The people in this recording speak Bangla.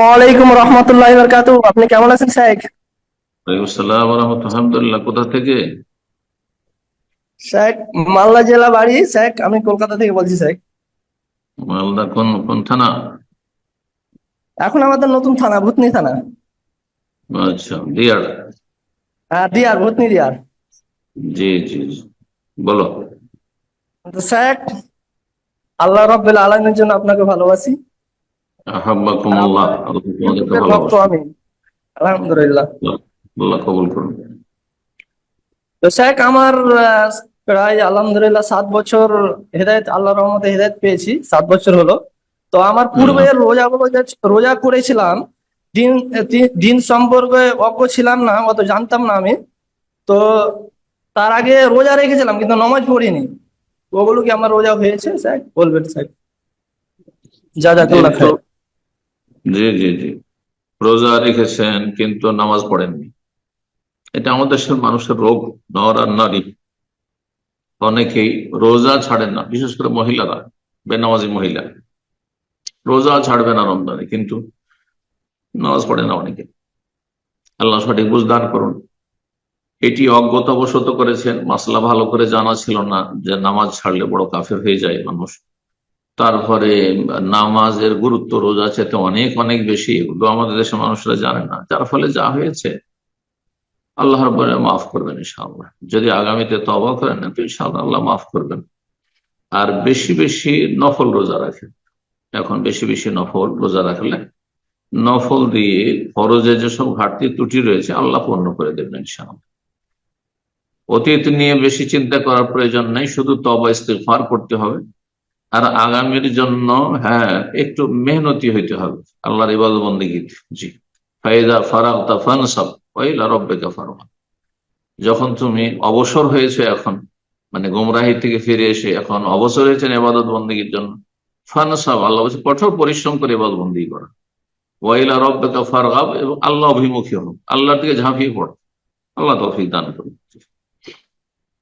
ওয়ালাইকুম রহমতুল্লাহ বরকাত আপনি কেমন আছেন শেখ ওয়ালাইকুম আসসালাম। আলহামদুলিল্লাহ কোথা থেকে? শেখ মালদা জেলা বাড়ি। শেখ আমি কলকাতা থেকে বলছি শেখ মালদা কোন কোন থানা? এখন আমাদের নতুন থানা ভূতনি থানা। আচ্ছা দিয়ার হ্যাঁ দিয়ার ভূতনি দিয়ার জি জি জি। বলো। তো শেখ আল্লাহ রব্বুল আলমীর জন্য আপনাকে ভালোবাসি। আলহামদুলিল্লাহ। আল্লাহ কবুল করুন। তো শেখ আমার প্রায় আলহামদুলিল্লাহ সাত বছর হেদায়ত আল্লাহ রহমতে হেদায়ত পেয়েছি সাত বছর হলো। তো আমার পূর্বে রোজাগুলো যে রোজা করেছিলাম। দিন দিন সম্পর্কে অজ্ঞ ছিলাম না অত জানতাম না আমি। তো তার আগে রোজা রেখেছিলাম কিন্তু নমাজ পড়িনি। ওগুলো কি আমার রোজা হয়েছে স্যার বলবেন স্যার যা যা জি জি জি। রোজা রেখেছেন, কিন্তু নামাজ পড়েননি। এটা আমাদের দেশের মানুষের রোগ, নর আর নারী। অনেকেই রোজা ছাড়েন না, বিশেষ করে মহিলারা, বেনামাজি মহিলা। রোজা ছাড়বে না রমজানে, কিন্তু নামাজ পড়ে না অনেকে। আল্লাহ সঠিক বুঝদান করুন। এটি অজ্ঞতাবশত করেছেন, মাসলা ভালো করে জানা ছিল না যে নামাজ ছাড়লে বড় কাফের হয়ে যায় মানুষ। তারপরে নামাজের গুরুত্ব রোজা চেতে অনেক অনেক বেশি। এগুলো আমাদের দেশের মানুষরা জানে না। যার ফলে যা হয়েছে, আল্লাহ রব্বুল মাফ করবেন ইনশাআল্লাহ। যদি আগামীতে তবা করেন তো ইনশাআল্লাহ আল্লাহ মাফ করবেন। আর বেশি বেশি নফল রোজা রাখেন। এখন বেশি বেশি নফল রোজা রাখলে নফল দিয়ে ফরজে যেসব ঘাটতি, ত্রুটি রয়েছে, আল্লাহ পূর্ণ করে দেবেন ইনশাআল্লাহ। অতীত নিয়ে বেশি চিন্তা করার প্রয়োজন নেই। শুধু তবা ইস্তেগফার করতে হবে। আর আগামীর জন্য হ্যাঁ একটু মেহনতি হইতে হবে। আল্লাহর ইবাদত বন্দিগি জি। ফাইদা ফারাগতা ফানসাব ওয়াইলা রব্বিকা ফারগাব যখন তুমি অবসর হয়েছে এখন মানে গোমরাহি থেকে ফিরে এসে এখন অবসর হয়েছেন ইবাদত বন্দিগির জন্য, ফানসাব, আল্লাহ বলছে, কঠোর পরিশ্রম করে ইবাদত বন্দি করা। ওয়াইলা রব্বিকা ফারগাব এবং আল্লাহ অভিমুখী হোক আল্লাহর দিকে ঝাঁপিয়ে পড়ো। আল্লাহ তৌফিক দান করুন।